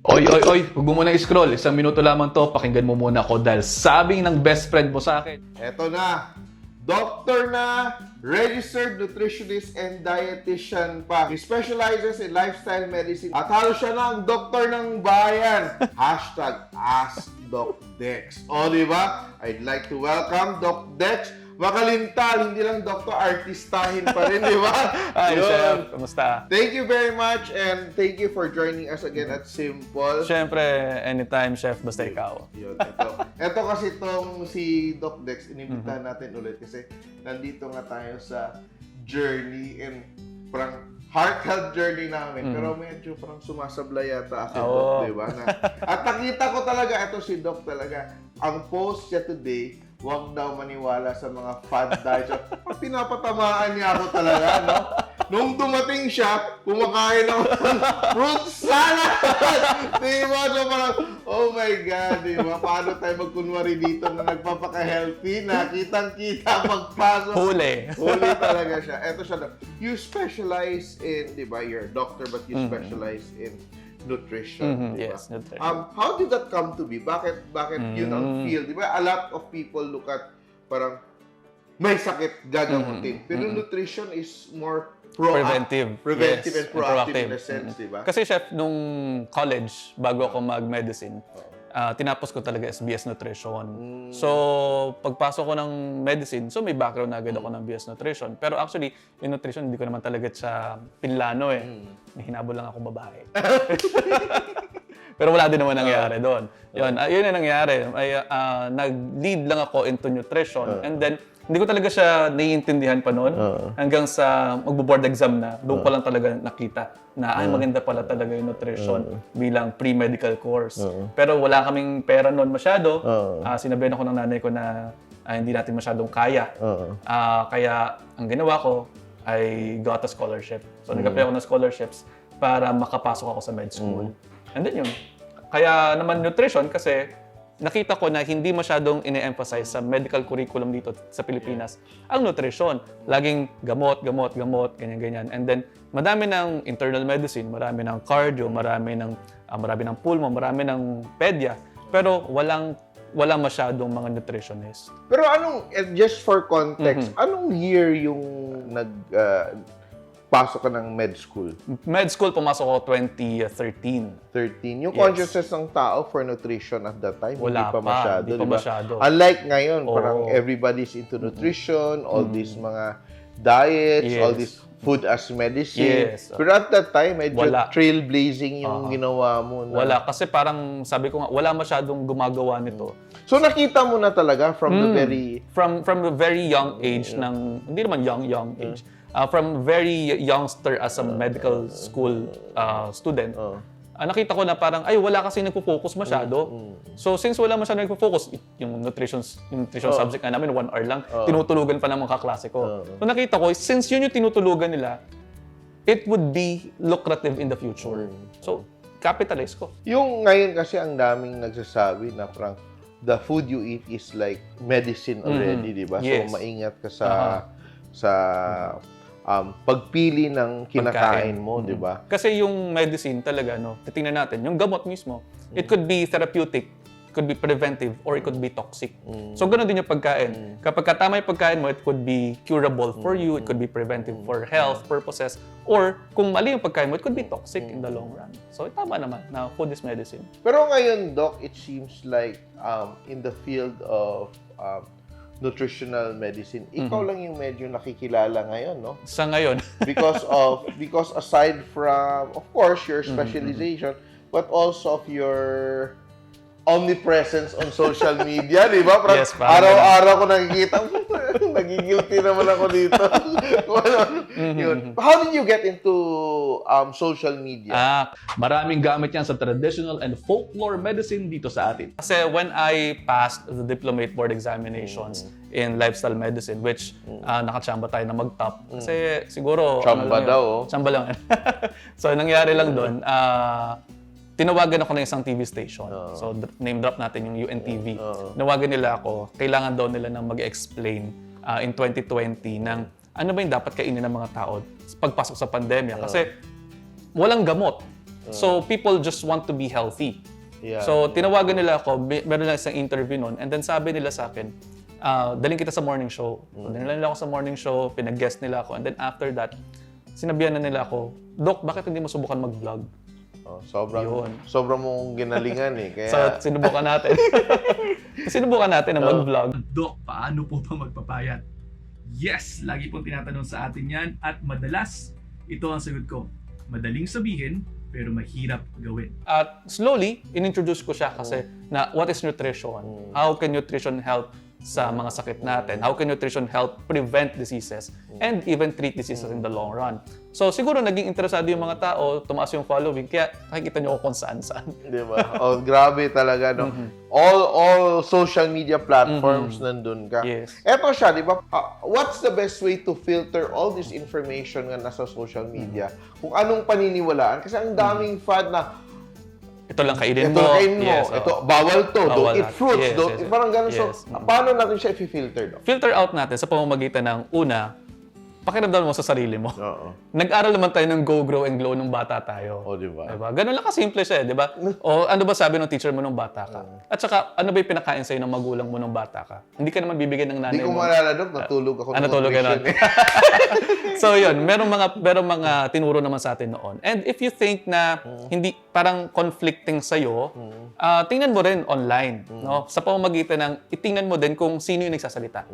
Oy, oy, oy, huwag mo muna i-scroll. Isang minuto lamang to, pakinggan mo muna ako dahil sabi ng best friend mo sa akin. Eto na. Doctor na, registered nutritionist and dietitian pa. He specializes in lifestyle medicine at halos siya na ang doktor ng bayan. Hashtag AskDocDex. O, di ba? I'd like to welcome Doc Dex. Makalintal, hindi lang doktor, artistahin pa rin, di ba? Ay, Yun. chef, kamusta? Thank you very much and thank you for joining us again at Simple. Siyempre, anytime, chef, basta ikaw. Yun, ito. ito kasi itong si Doc Dex, inimbitahan natin ulit kasi nandito nga tayo sa journey and parang heart health journey namin. Pero medyo parang sumasablay yata ako, Oo. Doc, di ba? Na, at nakita ko talaga, ito si Doc talaga. Ang post niya today, huwag daw maniwala sa mga fad diet. Parang pinapatamaan niya ako talaga, no? Nung dumating siya, kumakain ako ng fruit salad! di ba? So parang, oh my God, di ba? Paano tayo magkunwari dito na nagpapaka-healthy na kitang-kita pagpasok. Huli. Huli talaga siya. Eto siya. You specialize in, di ba, you're a doctor but you specialize in nutrition, Mhm, di ba? yes, nutrition. Um, how did that come to be? Bakit, bakit yun ang Mm. field? Di ba, a lot of people look at parang may sakit gagamutin. Pero nutrition is more pro- Preventive. preventive Yes, and proactive, in a proactive. sense, di ba? Kasi chef, nung college, bago ako mag-medicine, ah, tinapos ko talaga SBS Nutrition. Mm. So, pagpasok ko ng medicine, so may background na agad ako ng BS Nutrition. Pero actually, yung nutrition, hindi ko naman talaga sa pinlano eh. Mm. Hinabol lang ako babae. Pero wala din naman nangyari doon. Yun, ah, yun yung nangyari. Ay, ah, nag-lead lang ako into nutrition. And then, hindi ko talaga siya naiintindihan pa noon. Hanggang sa magbo-board exam na, doon ko lang talaga nakita na ay maganda pala talaga yung nutrition bilang pre-medical course. Pero wala kaming pera noon masyado. Ah, sinabihan ako ng nanay ko na ah, hindi natin masyadong kaya. Ah, kaya ang ginawa ko ay got a scholarship. So nag-apply ako ng scholarships para makapasok ako sa med school. And then yun. Kaya naman nutrition kasi nakita ko na hindi masyadong ine-emphasize sa medical curriculum dito sa Pilipinas ang nutrition. Laging gamot, gamot, gamot, ganyan-ganyan. And then, madami ng internal medicine, marami ng cardio, marami ng, ah, marami ng pulmo, marami ng pedia. Pero walang walang masyadong mga nutritionist. Pero anong, eh, just for context, Mm-hmm. anong year yung nag, ah, pasok ka ng med school? Med school, pumasok ako 2013. 13. Yung Yes. consciousness ng tao for nutrition at that time, Wala hindi pa pa, masyado. hindi pa di ba? masyado. Unlike ngayon, Oo. parang everybody's into nutrition, all these mga diets, Yes. all this food as medicine. Yes. Pero at that time, medyo Wala. trailblazing yung ginawa mo. Na. Wala. Kasi parang, sabi ko nga, wala masyadong gumagawa nito. So nakita mo na talaga from Hmm. the very... From from a very young age ng, hindi naman young, young age, uh, from very youngster as a medical school uh, student, ah, nakita ko na parang, ay, wala kasi nagpo-focus masyado. So, since wala masyado nagpo-focus, yung nutrition, yung nutrition subject nga namin, one hour lang, tinutulugan pa ng mga kaklase ko. So, nakita ko, since yun yung tinutulugan nila, it would be lucrative in the future. So, capitalize ko. Yung ngayon kasi ang daming nagsasabi na parang the food you eat is like medicine already, di ba? Mm-hmm. Yes. So maingat ka sa sa um, pagpili ng kinakain Pagkain. mo, di ba? Kasi yung medicine talaga, no, titingnan natin, yung gamot mismo, it could be therapeutic, it could be preventive, or it could be toxic. So, ganun din yung pagkain. Kapag ka tama yung pagkain mo, it could be curable for you, it could be preventive for health purposes, or kung mali yung pagkain mo, it could be toxic in the long run. So, tama naman na food is medicine. Pero ngayon, Doc, it seems like um, in the field of um, nutritional medicine, ikaw lang yung medyo nakikilala ngayon, no? Sa ngayon, because of because aside from of course your specialization but also of your omnipresence on social media, di ba? Parang Yes, araw-araw ko nakikita, nagigilty naman ako dito. Ano, Yun. How did you get into um, social media? Ah, maraming gamit yan sa traditional and folklore medicine dito sa atin. Kasi when I passed the diplomate board examinations in lifestyle medicine, which ah, nakachamba tayo na mag-top. Kasi siguro... Chamba lang daw, yun. oh. Chamba lang. so, nangyari lang doon, ah, tinawagan ako ng isang TV station. So, dr- name drop natin yung UNTV. Nawagan nila ako, kailangan daw nila ng mag-explain ah, in 2020 ng ano ba yung dapat kainin ng mga tao pagpasok sa pandemya. Kasi walang gamot. So, people just want to be healthy. Yeah. So, tinawagan nila ako, meron lang isang interview noon, and then sabi nila sa akin, ah, daling kita sa morning show. Mm. Dinala nila ako sa morning show, pinag-guest nila ako, and then after that, sinabihan na nila ako, Dok, bakit hindi mo subukan mag-vlog? Oh, sobrang Yun. sobrang mong ginalingan eh. Kaya So, sinubukan natin. sinubukan natin na Oh. mag-vlog. Dok, paano po ba magpapayat? Yes, lagi pong tinatanong sa atin yan at madalas ito ang sagot ko. Madaling sabihin pero mahirap gawin. At slowly, inintroduce ko siya kasi na what is nutrition? How can nutrition help sa mga sakit natin? How can nutrition help prevent diseases and even treat diseases in the long run? So siguro naging interesado yung mga tao, tumaas yung following, kaya nakikita ako kung saan-saan. Di ba? Oh, grabe talaga, no? Mm-hmm. All all social media platforms nandun ka. Yes. Eto siya, di ba? Ah, what's the best way to filter all this information nga nasa social media? Mm-hmm. Kung anong paniniwalaan? Kasi ang daming fad na, Ito lang kainin ito mo. kain mo, Yes, oo. ito, bawal to, Bawal don't eat fruits, Yes, don't, yes, parang ganun. Yes. So, paano natin siya i-filter? Filter out natin sa pamamagitan ng una, pakiramdam mo sa sarili mo. Oo. Nag-aral naman tayo ng Go, Grow, and Glow nung bata tayo. O, di ba? Diba? Ganun lang kasimple siya, eh, di ba? O ano ba sabi ng teacher mo nung bata ka? At saka, ano ba yung pinakain sa'yo ng magulang mo nung bata ka? Hindi ka naman bibigyan ng nanay Hindi ko mo. maalala, natulog ako. Ah, ng natulog ka nutrition, eh. so yun, merong mga merong mga tinuro naman sa atin noon. And if you think na hindi parang conflicting sa iyo, tingnan mo rin online, no? Sa pamamagitan ng itingnan mo din kung sino yung nagsasalita.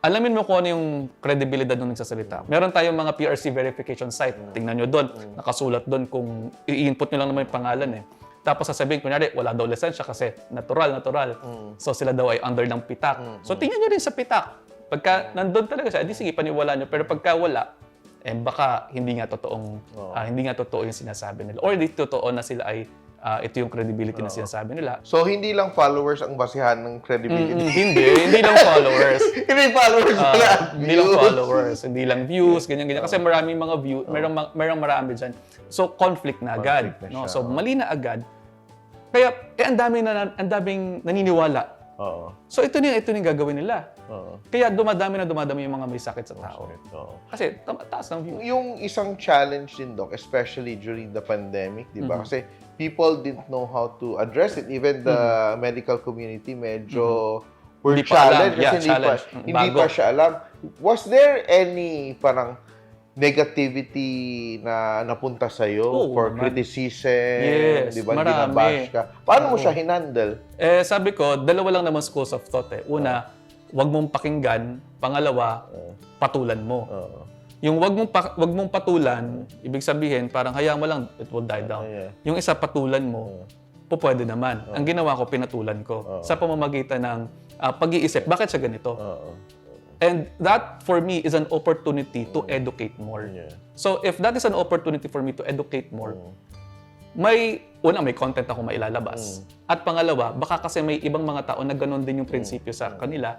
Alamin mo kung ano yung credibility ng nagsasalita. Meron tayong mga PRC verification site. Tingnan nyo doon. Nakasulat doon kung i-input nyo lang naman yung pangalan eh. Tapos sasabihin, kunyari, wala daw lisensya kasi natural, natural. So sila daw ay under ng pitak. So tingnan nyo rin sa pitak. Pagka nandun talaga siya, di sige, paniwala nyo. Pero pagka wala, eh baka hindi nga totoong, ah, hindi nga totoo yung sinasabi nila. Or di totoo na sila ay, ah, ito yung credibility na sinasabi nila. So, hindi lang followers ang basihan ng credibility. Mm, hindi, hindi lang followers. hindi followers Ah, pala. hindi lang views. followers, hindi lang views, ganyan ganyan. Kasi maraming mga view, merong ma- merong marami diyan. So conflict na agad, Conflict na no? So mali na agad. Kaya eh ang dami na ang daming naniniwala. Oo. So ito na ito na yung gagawin nila. Oo. Kaya dumadami na dumadami yung mga may sakit sa tao. Oo. Kasi taas ng view. Yung isang challenge din, Doc, especially during the pandemic, di ba? Kasi people didn't know how to address it. Even the medical community medyo were pa alam. challenged kasi Yeah, hindi, challenge. pa, Mm, hindi bago. pa siya alam. Was there any parang negativity na napunta sa'yo Oo, for naman. criticism? Yes, di ba? marami. Ginabash ka. Paano mo siya hinandle? Eh sabi ko, dalawa lang naman schools of thought eh. Una, wag mong pakinggan. Pangalawa, patulan mo. Oo. Yung wag mong pa- wag mong patulan, ibig sabihin parang hayaan mo lang it will die down. Yeah. Yung isa patulan mo, po pwede naman. Ang ginawa ko pinatulan ko sa pamamagitan ng ah, pag-iisip, bakit siya ganito? And that for me is an opportunity to educate more. Yeah. So if that is an opportunity for me to educate more, may una may content ako mailalabas. At pangalawa, baka kasi may ibang mga tao na ganun din yung prinsipyo sa kanila.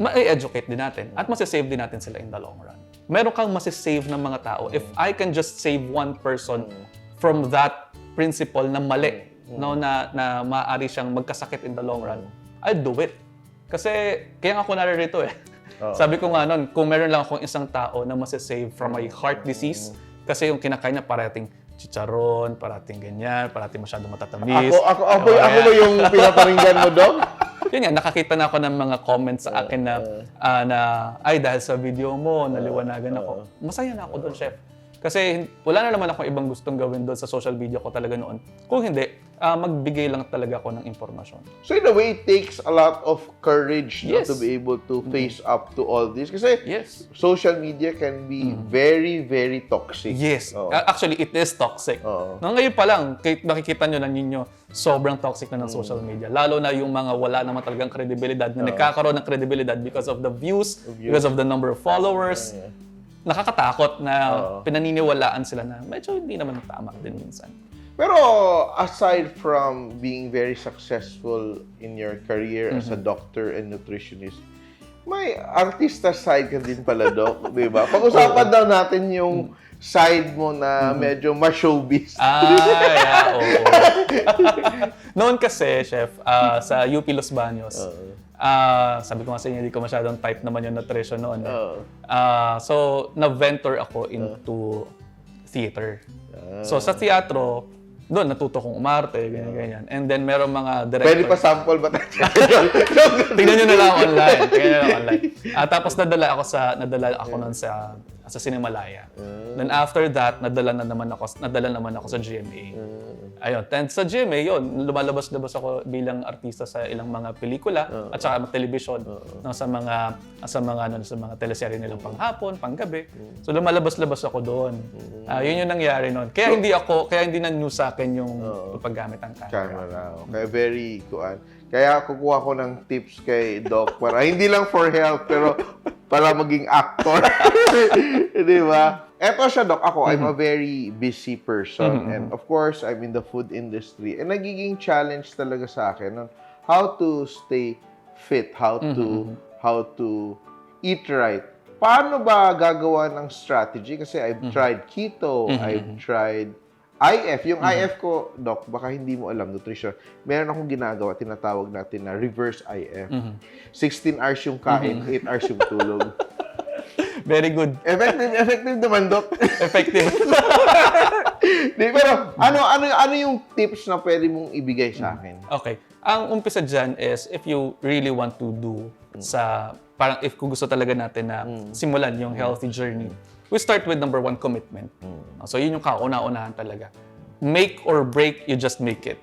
Ma-educate din natin at masasave din natin sila in the long run. Meron kang masasave ng mga tao. If I can just save one person from that principle na mali, no, na, na maaari siyang magkasakit in the long run, I'll do it. Kasi, kaya nga ako naririto eh. Sabi ko nga nun, kung meron lang akong isang tao na masasave from a heart disease, kasi yung kinakain niya parating chicharon, parating ganyan, parating masyadong matatamis. Ako, ako, ako, ako ba yung pinaparinggan mo, Doc? Yun nga, nakakita na ako ng mga comments sa akin na, ah, na ay, dahil sa video mo, naliwanagan ako. Masaya na ako doon, chef. Kasi wala na naman akong ibang gustong gawin doon sa social media ko talaga noon. Kung hindi, ah, magbigay lang talaga ako ng impormasyon. So in a way, it takes a lot of courage no, Yes. to be able to face up to all this. Kasi Yes. social media can be very, very toxic. Yes. Oo. Ah, Actually, it is toxic. No, ngayon pa lang, kahit nakikita nyo na ninyo, sobrang toxic na ng social media. Lalo na yung mga wala naman talagang kredibilidad na nagkakaroon ng kredibilidad because of the views, because of the number of followers. Nakakatakot na pinaniniwalaan sila na medyo hindi naman tama din minsan. Pero aside from being very successful in your career as a doctor and nutritionist, may artista side ka din pala, Doc, di ba? Pag-usapan daw natin yung side mo na medyo ma-showbiz. Ah, yeah, oo. Noon kasi, chef, ah, sa UP Los Baños, ah, sabi ko nga sa inyo, hindi ko masyadong type naman yung nutrition noon. eh. Oo. Ah, so, na-venture ako into theater. Ah. So sa teatro, doon natuto kong umarte, ganyan, ganyan. And then meron mga director. Pwede pa sample ba tayo? Tingnan nyo na lang online. Tingnan nyo na lang online. Ah, tapos nadala ako sa nadala ako noon sa sa Cinemalaya. Then after that, nadala na naman ako nadala naman ako sa GMA. Ayun, then sa GMA, yun, lumalabas-labas ako bilang artista sa ilang mga pelikula at saka television no, sa mga sa mga ano sa mga teleserye nilang panghapon, panggabi. So lumalabas-labas ako doon. Ah, yun yung nangyari noon. Kaya hindi ako kaya hindi na new sa akin yung paggamit ng camera. Camera. Okay, very kuan. Kaya kukuha ko ng tips kay Doc para hindi lang for health pero para maging actor. Di ba? Eto siya, Doc. Ako, I'm a very busy person. And of course, I'm in the food industry. And nagiging challenge talaga sa akin on how to stay fit, how to how to eat right. Paano ba gagawa ng strategy? Kasi I've tried keto, I've tried IF. Yung IF ko, Doc, baka hindi mo alam, nutrition. Meron akong ginagawa, tinatawag natin na reverse IF. 16 hours yung kain, 8 hours yung tulog. Very good. Effective, effective naman, Doc. Effective. Di, pero ano, ano, ano yung tips na pwede mong ibigay sa akin? Okay. Ang umpisa dyan is if you really want to do sa, parang if kung gusto talaga natin na simulan yung healthy journey, we start with number one, commitment. So yun yung kauna-unahan talaga. Make or break, you just make it.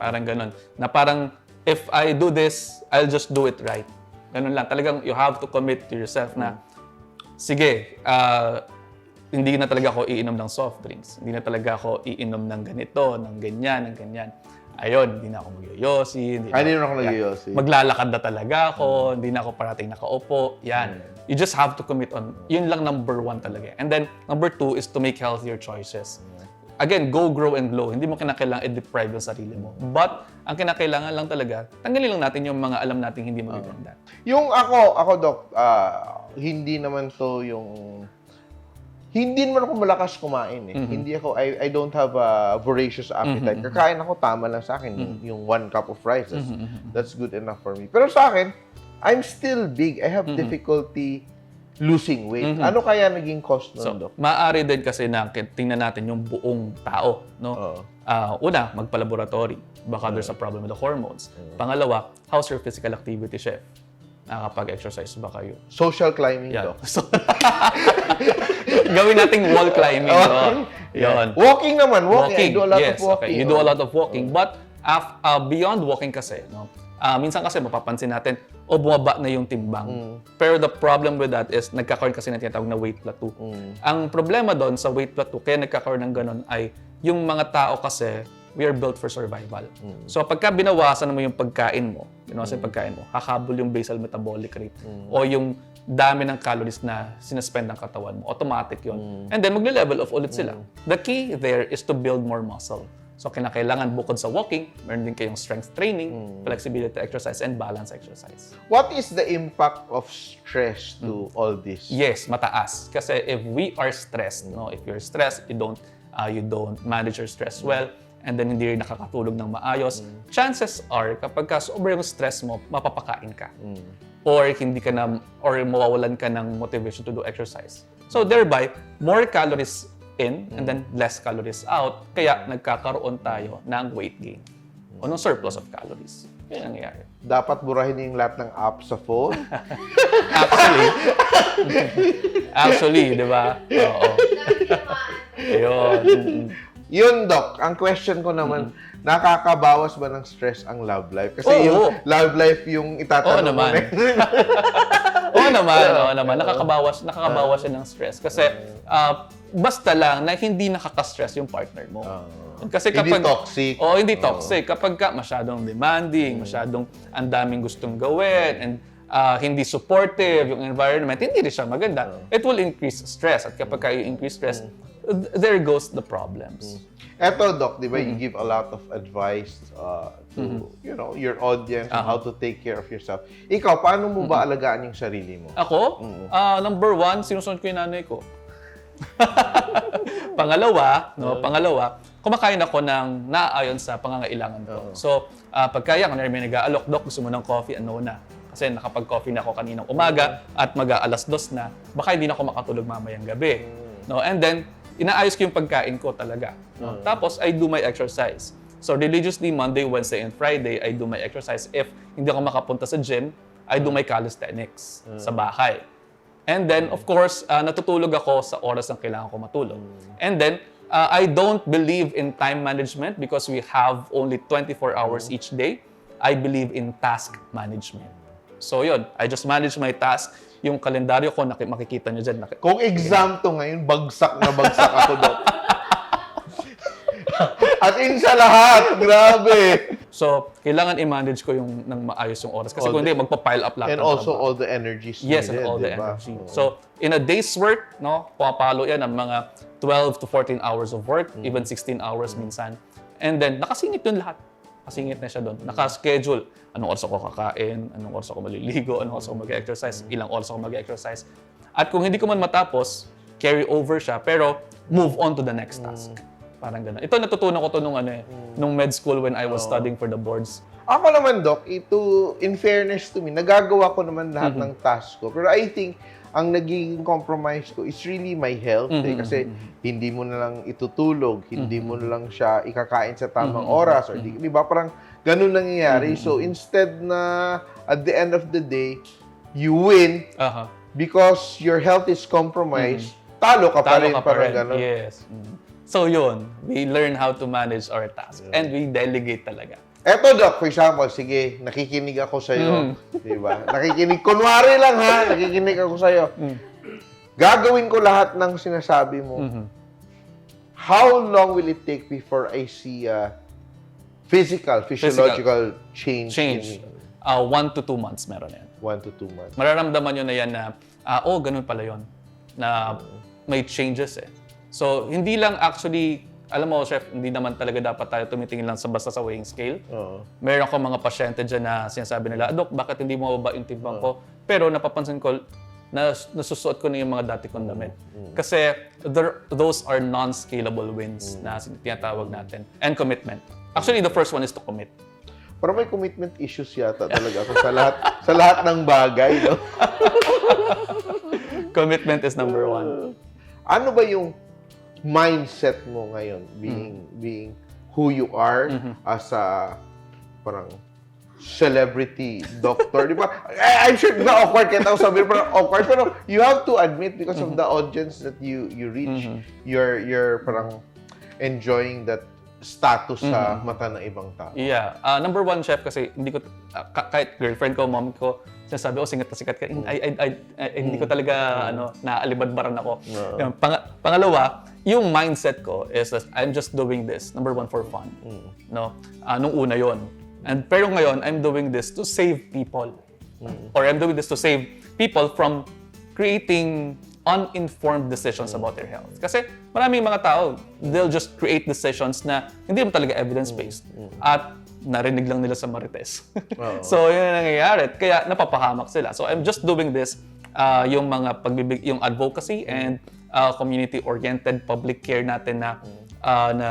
Parang ganun. Na parang, if I do this, I'll just do it right. Ganun lang. Talagang you have to commit to yourself na, sige, ah, hindi na talaga ako iinom ng soft drinks. Hindi na talaga ako iinom ng ganito, ng ganyan, ng ganyan. Ayun, hindi na ako magyoyosi. Hindi Ay, hindi na- ako nagyoyosi. Maglalakad na talaga ako, hindi na ako parating nakaupo. Yan. You just have to commit on, yun lang number one talaga. And then, number two is to make healthier choices. Again, go, grow, and glow. Hindi mo kinakailangan i-deprive yung sarili mo. But, ang kinakailangan lang talaga, tanggalin lang natin yung mga alam nating hindi magaganda. Yung ako, ako, Doc, ah, hindi naman to yung... Hindi naman ako malakas kumain eh. Hindi ako, I, I don't have a voracious appetite. Kakain ako, tama lang sa akin. Yung, yung one cup of rice, that's, that's good enough for me. Pero sa akin, I'm still big. I have difficulty losing weight. Ano kaya naging cost nun, So, Doc? maaari din kasi na tingnan natin yung buong tao, no? Oo. Ah, una, magpa-laboratory. Baka there's a problem with the hormones. Pangalawa, how's your physical activity, chef? Nakakapag-exercise ba kayo? Social climbing, Yan. Doc. So, gawin nating wall climbing. no? Yun. Walking naman, walking. I do a lot yes, of walking. Okay. You do a lot of walking. But af, uh, beyond walking kasi, no, ah, minsan kasi mapapansin natin, o bumaba na yung timbang. Mm. Pero the problem with that is, nagkakaroon kasi ng tinatawag na weight plateau. Mm. Ang problema doon sa weight plateau, kaya nagkakaroon ng ganun, ay yung mga tao kasi, we are built for survival. Mm. So pagka binawasan mo yung pagkain mo, binawasan yung pagkain mo, hakabol yung basal metabolic rate Mm. o yung dami ng calories na sinuspend ng katawan mo. Automatic yun. Mm. And then magle-level off ulit sila. The key there is to build more muscle. So kinakailangan bukod sa walking, meron din kayong strength training, Mm. flexibility exercise, and balance exercise. What is the impact of stress Mm. to all this? Yes, mataas. Kasi if we are stressed, no, if you're stressed, you don't uh, you don't manage your stress well, and then hindi rin nakakatulog ng maayos, chances are kapag ka sobra yung stress mo, mapapakain ka. Or hindi ka na or mawawalan ka ng motivation to do exercise. So thereby, more calories in and then less calories out. Kaya nagkakaroon tayo ng weight gain o ng surplus of calories. Yun ang nangyayari. Dapat burahin yung lahat ng apps sa phone? Actually, actually, di ba? Oo. Ayun. Yun, Doc. Ang question ko naman, nakakabawas ba ng stress ang love life? Kasi Oo. yung love life yung Oo itatanong mo naman. na- Oo naman, oo naman. Nakakabawas, nakakabawas siya ng stress. Kasi ah, basta lang na hindi nakaka-stress yung partner mo. Kasi Hindi kapag toxic. Oo, hindi toxic. Kapag ka masyadong demanding, masyadong ang daming gustong gawin and ah, hindi supportive yung environment, hindi rin siya maganda. It will increase stress. At kapag ka you increase stress, th- there goes the problems. Eto, Doc, di ba, you give a lot of advice uh, to, you know, your audience on how to take care of yourself. Ikaw, paano mo ba alagaan yung sarili mo? Ako, ah, number one, sinusunod ko yung nanay ko. pangalawa, no, pangalawa, kumakain ako ng naaayon sa pangangailangan ko. So, uh, pagkaya, kung may nag-aalok, Dok, gusto mo ng coffee, ano na? Kasi nakapag-coffee na ako kaninang umaga at mag-aalas dos na, baka hindi na ako makatulog mamayang gabi. No? And then, inaayos ko yung pagkain ko talaga. no? Tapos, I do my exercise. So, religiously, Monday, Wednesday, and Friday, I do my exercise. If hindi ako makapunta sa gym, I do my calisthenics sa bahay. And then, of course, uh, natutulog ako sa oras ng kailangan ko matulog. And then, uh, I don't believe in time management because we have only 24 hours each day. I believe in task management. So yun, I just manage my task. Yung kalendaryo ko, makikita nyo dyan. Naki- Kung exam to ngayon, bagsak na bagsak ako doon. At in sa lahat, grabe. so, kailangan i-manage ko yung ng maayos yung oras. Kasi All kung hindi, magpa-pile up lahat And ng also trabaho. all the energies Yes, and needed, all the diba? energy. Oo. So, in a day's work, no, pumapalo yan ng mga 12 to 14 hours of work, Mm. even 16 hours minsan. And then, nakasingit yun lahat. Nakasingit na siya doon. Nakaschedule. Anong oras ako kakain, anong oras ako maliligo, anong oras ako mag-exercise, ilang oras ako mag-exercise. At kung hindi ko man matapos, carry over siya, pero move on to the next task. Mm. Parang gano'n. Ito natutunan ko to nung ano eh, nung med school when I was studying for the boards. Ako naman, Doc, ito, in fairness to me, nagagawa ko naman lahat ng task ko. Pero I think, ang nagiging compromise ko is really my health. eh. Mm-hmm. Kasi hindi mo na lang itutulog, hindi mo na lang siya ikakain sa tamang Mm-hmm. oras. Or di, di ba? Parang ganun nangyayari. So, instead na at the end of the day, you win Aha. because your health is compromised, talo ka pa Mm-hmm. Talo rin. ka pa parang rin. ganun. Yes. Mm. So yun, we learn how to manage our task and we delegate talaga. Eto, Doc, for example, sige, nakikinig ako sa'yo. Mm. Di ba? Nakikinig. Kunwari lang ha, nakikinig ako sa'yo. Mm. Gagawin ko lahat ng sinasabi mo. Mhm. How long will it take before I see a physical, physiological change, Change. in Uh, one to two months meron yan. one to two months? Mararamdaman nyo na yan na, ah, oh, ganun pala yon Na may changes eh. So, hindi lang actually, alam mo, chef, hindi naman talaga dapat tayo tumitingin lang sa basta sa weighing scale. Oo. Meron akong mga pasyente dyan na sinasabi nila, Dok, bakit hindi mo ba yung timbang ko? Pero napapansin ko, na nasusuot ko na yung mga dati kong damit. Kasi there, those are non-scalable wins na sin- tinatawag natin. And commitment. Actually, the first one is to commit. Pero may commitment issues yata talaga ako sa lahat sa lahat ng bagay. No? Commitment is number one. Ano ba yung mindset mo ngayon being being who you are as a parang celebrity doctor, di ba? I- I'm sure na awkward kahit ako sabihin, pero awkward. Pero you have to admit because of the audience that you you reach, you're you're parang enjoying that status sa mata ng ibang tao. Yeah. Uh, number one, chef, kasi hindi ko, uh, ka- kahit girlfriend ko, mom ko, sinasabi, oh, sikat na sikat ka. I, I, I, I- hindi ko talaga, ano, naaalibadbaran ako. Yung pang- pangalawa, yung mindset ko is that I'm just doing this, number one, for fun. No? Uh, nung una yon And pero ngayon, I'm doing this to save people. Or I'm doing this to save people from creating uninformed decisions about their health. Kasi maraming mga tao, they'll just create decisions na hindi naman talaga evidence-based. At narinig lang nila sa Marites. so, yun ang nangyayari. Kaya napapahamak sila. So, I'm just doing this, uh, yung mga pagbibig, yung advocacy and uh, community-oriented public care natin na, uh, na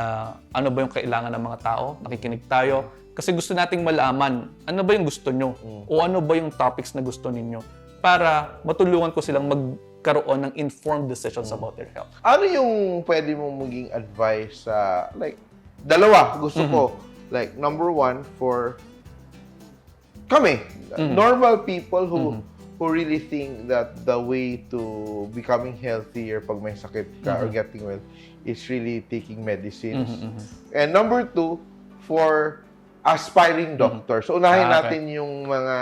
ano ba yung kailangan ng mga tao, nakikinig tayo. Kasi gusto nating malaman, ano ba yung gusto nyo? O ano ba yung topics na gusto ninyo? Para matulungan ko silang magkaroon ng informed decisions about their health. Ano yung pwede mong maging advice sa, like, dalawa gusto ko. Like, number one, for kami, normal people who who really think that the way to becoming healthier pag may sakit ka or getting well is really taking medicines. And number two, for aspiring doctors. So, unahin Ah, okay. natin yung mga,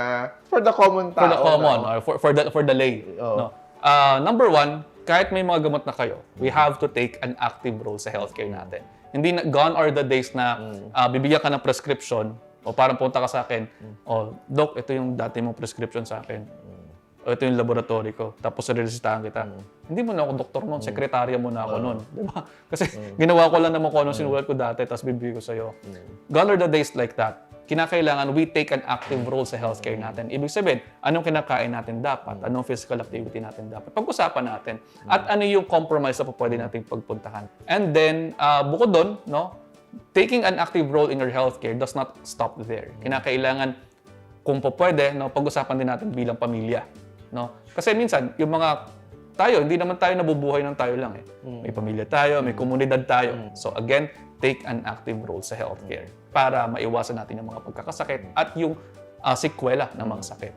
for the common tao. For the common, na- or for, for, the, for the lay. Oo. No? Uh, number one, kahit may mga gamot na kayo, we have to take an active role sa healthcare natin. Hindi na, gone are the days na uh, bibigyan ka ng prescription o parang punta ka sa akin, o Doc, ito yung dati mong prescription sa akin. O ito yung laboratory ko. Tapos resitahan kita. Hindi mo na ako doktor noon, sekretarya mo na ako noon. Di ba? Kasi ginawa ko lang naman kung anong sinulat ko dati, tapos bibigay ko sa'yo. Gone are the days like that. Kinakailangan we take an active role sa healthcare natin. Ibig sabihin, anong kinakain natin dapat? Anong physical activity natin dapat? Pag-usapan natin. At ano yung compromise na pwede natin pagpuntahan. And then, uh, bukod doon, no, taking an active role in your healthcare does not stop there. Kinakailangan, kung po pwede, no, pag-usapan din natin bilang pamilya. No? Kasi minsan, yung mga tayo, hindi naman tayo nabubuhay ng tayo lang eh. May pamilya tayo, may komunidad tayo. So again, take an active role sa healthcare para maiwasan natin yung mga pagkakasakit at yung ah, sekwela ng mga sakit.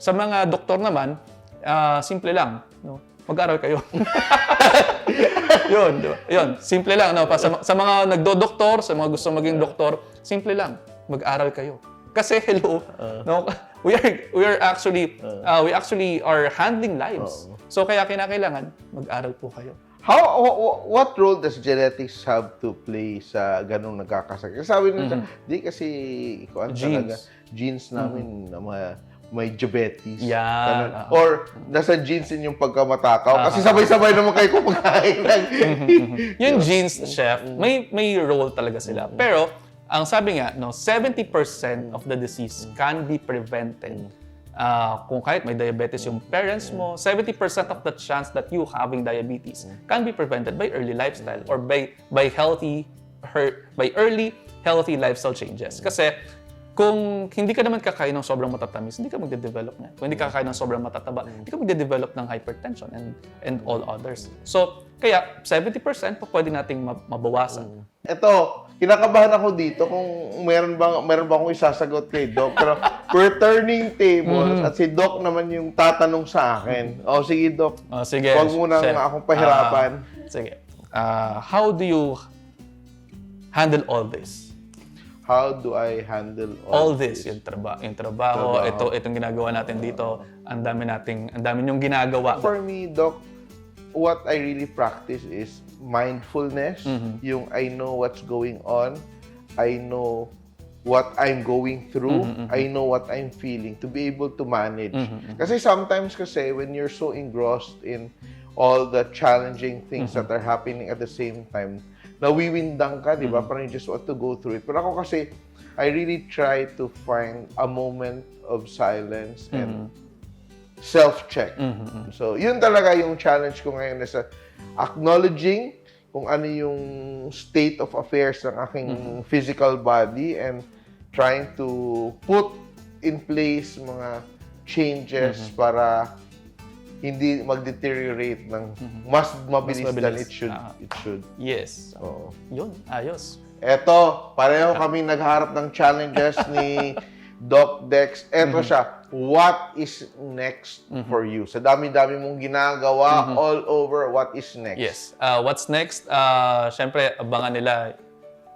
Sa mga doktor naman, ah, simple lang, no? Mag-aral kayo. yun, di ba? Yun, simple lang. No? Pa- Sa, sa mga nagdo-doktor, sa mga gusto maging doktor, simple lang, mag-aral kayo. Kasi hello, no? We are we are actually uh, we actually are handling lives. So kaya kinakailangan mag-aral po kayo. How wh- wh- what role does genetics have to play sa ganung nagkakasakit? Sabi nila, di kasi ikaw Mm-hmm. Genes. Mm-hmm. talaga genes namin na may, may diabetes. Yan, Ganun. ah. Or nasa genes din yung pagkamatakaw. Kasi sabay-sabay naman kayo kumakain ng Yung genes, chef, may may role talaga sila. Pero ang sabi nga, no, 70% of the disease can be prevented. Ah, kung kahit may diabetes yung parents mo, 70% of the chance that you having diabetes can be prevented by early lifestyle or by by healthy her, by early healthy lifestyle changes. Kasi kung hindi ka naman kakain ng sobrang matatamis, hindi ka magde-develop niyan. Kung hindi ka kakain ng sobrang matataba, hindi ka magde-develop ng hypertension and and all others. So, kaya 70% pa pwede nating ma- mabawasan. Ito, kinakabahan ako dito kung meron bang meron ba akong isasagot kay Doc. Pero we're turning tables Mm-hmm. at si Doc naman yung tatanong sa akin. O sige Doc, Oh, sige. Huwag mo nang akong pahirapan. Ah, sige. Ah, how do you handle all this? how do I handle All all, this, yung, traba yung trabaho, Trabaho. ito itong ginagawa natin dito, ang dami nating ang dami yung ginagawa. For me, Doc, what I really practice is mindfulness. Mm-hmm. Yung I know what's going on. I know what I'm going through. Mm-hmm, I know what I'm feeling to be able to manage. Mm-hmm, Kasi sometimes kasi when you're so engrossed in all the challenging things Mm-hmm. that are happening at the same time, nawiwindang ka, di Mm-hmm. ba? Parang you just want to go through it. Pero ako kasi, I really try to find a moment of silence and self-check. So, yun talaga yung challenge ko ngayon is uh, acknowledging kung ano yung state of affairs ng aking physical body and trying to put in place mga changes para hindi mag-deteriorate ng mas mabilis, Mas mabilis. than it should. Ah. It should. Yes. Oo. Yun, ayos. Eto, pareho kami nagharap ng challenges ni Doc Dex. Eto siya, what is next for you? Sa dami-dami mong ginagawa all over, what is next? Yes. Uh, what's next? Uh, Siyempre, abangan nila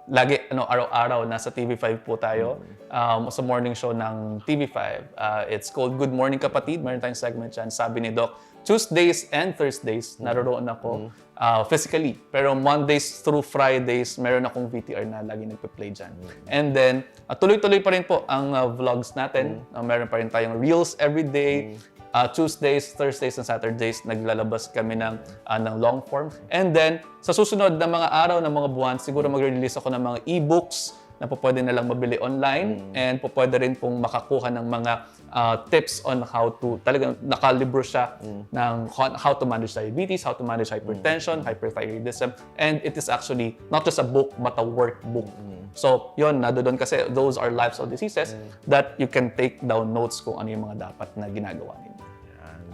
lagi, ano, araw-araw, nasa TV5 po tayo. Um, sa morning show ng TV5. Uh, it's called Good Morning Kapatid. Meron tayong segment dyan. Sabi ni Doc, Tuesdays and Thursdays, naroon ako uh, physically. Pero Mondays through Fridays, meron akong VTR na lagi nagpe-play dyan. And then, uh, tuloy-tuloy pa rin po ang uh, vlogs natin. Uh, meron pa rin tayong Reels everyday. Uh, Tuesdays, Thursdays, and Saturdays, naglalabas kami ng, uh, ng long form. And then, sa susunod na mga araw, ng mga buwan, siguro mag-release ako ng mga e-books na po pwede nalang mabili online and po pwede rin pong makakuha ng mga uh, tips on how to, talagang nakalibro siya ng ho- how to manage diabetes, how to manage hypertension, hyperthyroidism, and it is actually not just a book but a workbook. So, yun, doon kasi those are lifestyle diseases that you can take down notes kung ano yung mga dapat na ginagawa ninyo.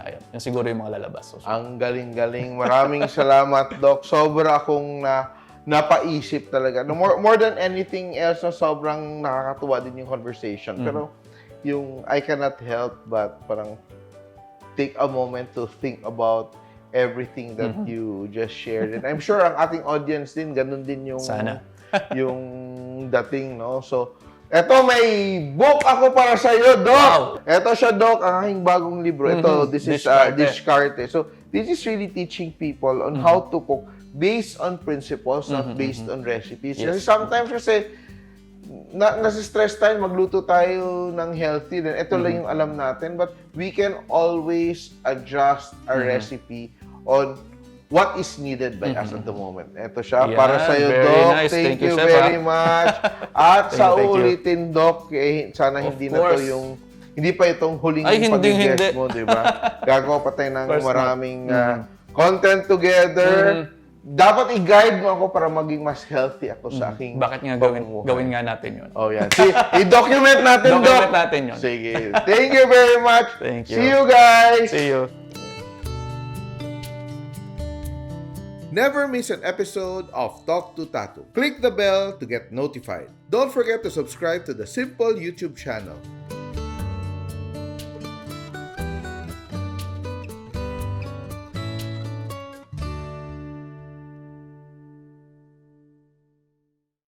Ayun, yun siguro yung mga lalabas. So, Ang galing-galing. Maraming salamat, Doc. Sobra akong na napaisip talaga. No, more, more than anything else, no, sobrang nakakatuwa din yung conversation. Pero yung I cannot help but parang take a moment to think about everything that you just shared. And I'm sure ang ating audience din, ganun din yung Sana. yung dating, no? So, eto may book ako para sa iyo, Doc. Wow. Eto siya, Doc, ang aking bagong libro. Ito, Mhm. this is uh. Diskarte. So, this is really teaching people on how to cook based on principles, not based on recipes. Yes. sometimes kasi, na, nasa stress tayo, magluto tayo ng healthy. Then ito lang yung alam natin. But we can always adjust our recipe on what is needed by us at the moment. Ito siya, Yan, para sa iyo, Doc. nice. Thank, Thank you, you very ah. much. At Thank sa you, uulitin, Doc, eh, sana Of hindi na to course. yung hindi pa itong huling Ay, hindi, hindi. mo, di ba? Gagawa pa tayo ng course not. maraming ah, content together. Mhm. Dapat i-guide mo ako para maging mas healthy ako sa aking Mm-hmm. bakit nga gawin, pamumuhay. gawin nga natin yun? Oh, yan. See, i-document natin, Doc. Document natin yun. Sige. Thank you very much. Thank you. See you guys. See you. Never miss an episode of Talk to Tattoo. Click the bell to get notified. Don't forget to subscribe to the Simple YouTube channel.